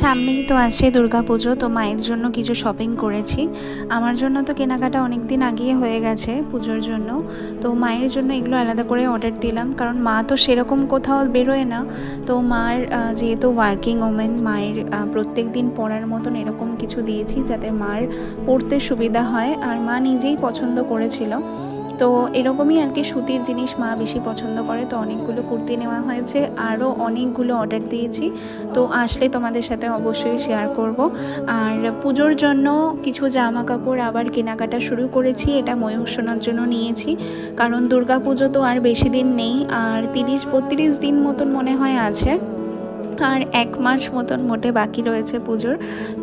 সামনেই তো আছে পুজো, তো মায়ের জন্য কিছু শপিং করেছি। আমার জন্য তো কেনাকাটা অনেক দিন আগেই হয়ে গেছে পুজোর জন্য। তো মায়ের জন্য এগুলো আলাদা করে অর্ডার দিলাম, কারণ মা তো সেরকম কোথাও বেরোয় না। তো মার যেহেতু ওয়ার্কিং ওমেন মায়ের প্রত্যেক দিন পরার মতন এরকম কিছু দিয়েছি যাতে মার পড়তে সুবিধা হয়। আর মা নিজেই পছন্দ করেছিল। তো এরকমই আর কি সুতির জিনিস মা বেশি পছন্দ করে, তো অনেকগুলো কুর্তি নেওয়া হয়েছে, আরও অনেকগুলো অর্ডার দিয়েছি, তো আসলে তোমাদের সাথে অবশ্যই শেয়ার করব। আর পুজোর জন্য কিছু জামা কাপড় আবার কেনাকাটা শুরু করেছি, এটা ময়ূর শোনার জন্য নিয়েছি, কারণ দুর্গা পুজো তো আর বেশি দিন নেই, আর তিরিশ, বত্রিশ দিন মতন মনে হয় আছে। আর এক মাস মতন মোটে বাকি রয়েছে পুজোর।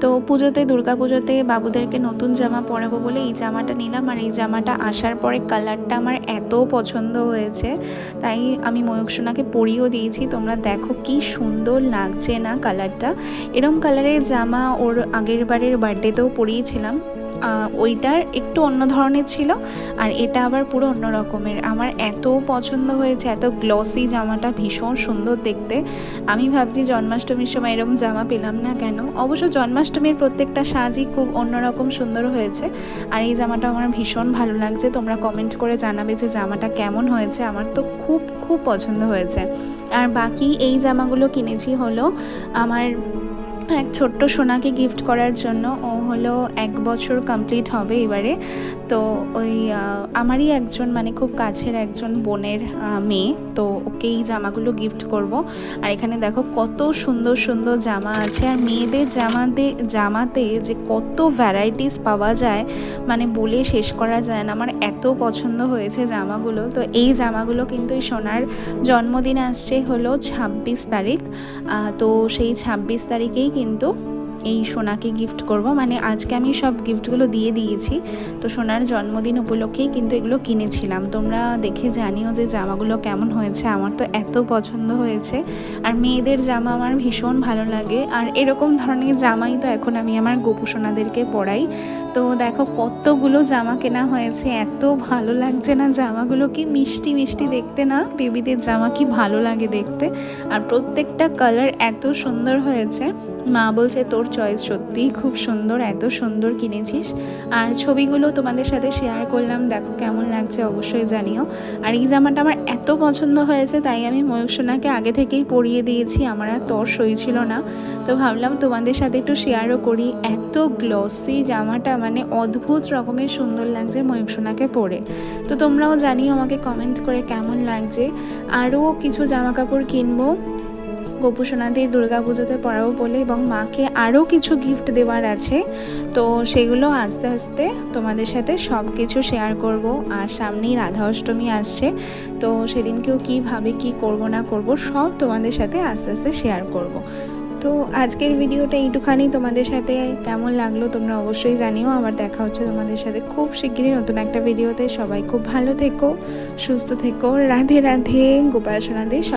তো পুজোতে, দুর্গা পুজোতে বাবুদেরকে নতুন জামা পরাবো বলে এই জামাটা নিলাম। আর এই জামাটা আসার পরে কালারটা আমার এত পছন্দ হয়েছে। তাই আমি ময়ূক সোনাকে পরিয়েও দিয়েছি। তোমরা দেখো কি সুন্দর লাগছে না কালারটা। এরম কালারের জামা ওর আগের বারের বার্থডেতেও পরিয়েছিলাম। ওইটার একটু অন্য ধরনের ছিল আর এটা আবার পুরো অন্য রকমের। আমার এত পছন্দ হয়েছে, এত গ্লসি জামাটা ভীষণ সুন্দর দেখতে। আমি ভাবছি জন্মাষ্টমীর সময় এরকম জামা পেলাম না কেন? অবশ্য জন্মাষ্টমীর প্রত্যেকটা সাজই খুব অন্যরকম সুন্দর হয়েছে আর এই জামাটা আমার ভীষণ ভালো লাগছে। তোমরা কমেন্ট করে জানাবে যে জামাটা কেমন হয়েছে। আমার তো খুব খুব পছন্দ হয়েছে। আর বাকি এই জামাগুলো কিনেছি হলো আমার এক ছোট্ট সোনাকে গিফট করার জন্য ও হলো এক বছর কমপ্লিট হবে এবারে। তো ওই আমারই একজন মানে খুব কাছের একজন বোনের মেয়ে। তো ওকে এই জামাগুলো গিফট করব। আর এখানে দেখো কত সুন্দর সুন্দর জামা আছে। আর মেয়েদের জামাতে জামাতে যে কত ভ্যারাইটিস পাওয়া যায় মানে বলে শেষ করা যায় না। আমার এত পছন্দ হয়েছে জামাগুলো। তো এই জামাগুলো কিন্তু সোনার জন্মদিন আসছে হলো ছাব্বিশ তারিখ। তো সেই ছাব্বিশ তারিখেই কিন্তু এই সোনাকে গিফট করব। মানে আজকে আমি সব গিফটগুলো দিয়ে দিয়েছি। তো সোনার জন্মদিন উপলক্ষেই কিন্তু এগুলো কিনেছিলাম। তোমরা দেখে জানিও যে জামাগুলো কেমন হয়েছে। আমার তো এত পছন্দ হয়েছে। আর মেয়েদের জামা আমার ভীষণ ভালো লাগে। আর এরকম ধরনের জামাই তো এখন আমি আমার গোপু সোনাদেরকে পরাই। তো দেখো কতগুলো জামা কেনা হয়েছে। এত ভালো লাগছে না জামাগুলো। কি মিষ্টি মিষ্টি দেখতে না? বেবিদের জামা কি ভালো লাগে দেখতে। আর প্রত্যেকটা কালার এত সুন্দর হয়েছে। মা বলছে, তোর চয়েস সত্যিই খুব সুন্দর, এত সুন্দর কিনেছিস। আর ছবিগুলো তোমাদের সাথে শেয়ার করলাম, দেখো কেমন লাগছে, অবশ্যই জানিও। আর এই জামাটা আমার এত পছন্দ হয়েছে, তাই আমি ময়ূর সোনাকে আগে থেকেই পরিয়ে দিয়েছি, আমার আর তর সই ছিল না। তো ভাবলাম তোমাদের সাথে একটু শেয়ারও করি। এত গ্লসি জামাটা মানে অদ্ভুত রকমের সুন্দর লাগছে ময়ূর সোনাকে পরে। তো তোমরাও জানিও আমাকে কমেন্ট করে কেমন লাগছে। আরও কিছু জামা কাপড় কিনবো। গোপু সোনাদের দুর্গা পুজোতে পরাবো বলে এবং মাকে আরও কিছু গিফট দেওয়ার আছে। তো সেগুলো আস্তে আস্তে তোমাদের সাথে সব কিছু শেয়ার করব। আর সামনেই রাধা অষ্টমী আসছে, তো সেদিনকেও কীভাবে কি করব না করব সব তোমাদের সাথে আস্তে আস্তে শেয়ার করব। তো আজকের ভিডিওটা এইটুখানি তোমাদের সাথে। কেমন লাগল তোমরা অবশ্যই জানিও। আবার দেখা হচ্ছে তোমাদের সাথে খুব শিগগিরই নতুন একটা ভিডিওতে। সবাই খুব ভালো থেকো, সুস্থ থেকো। রাধে রাধে। গোপাল সোনাদের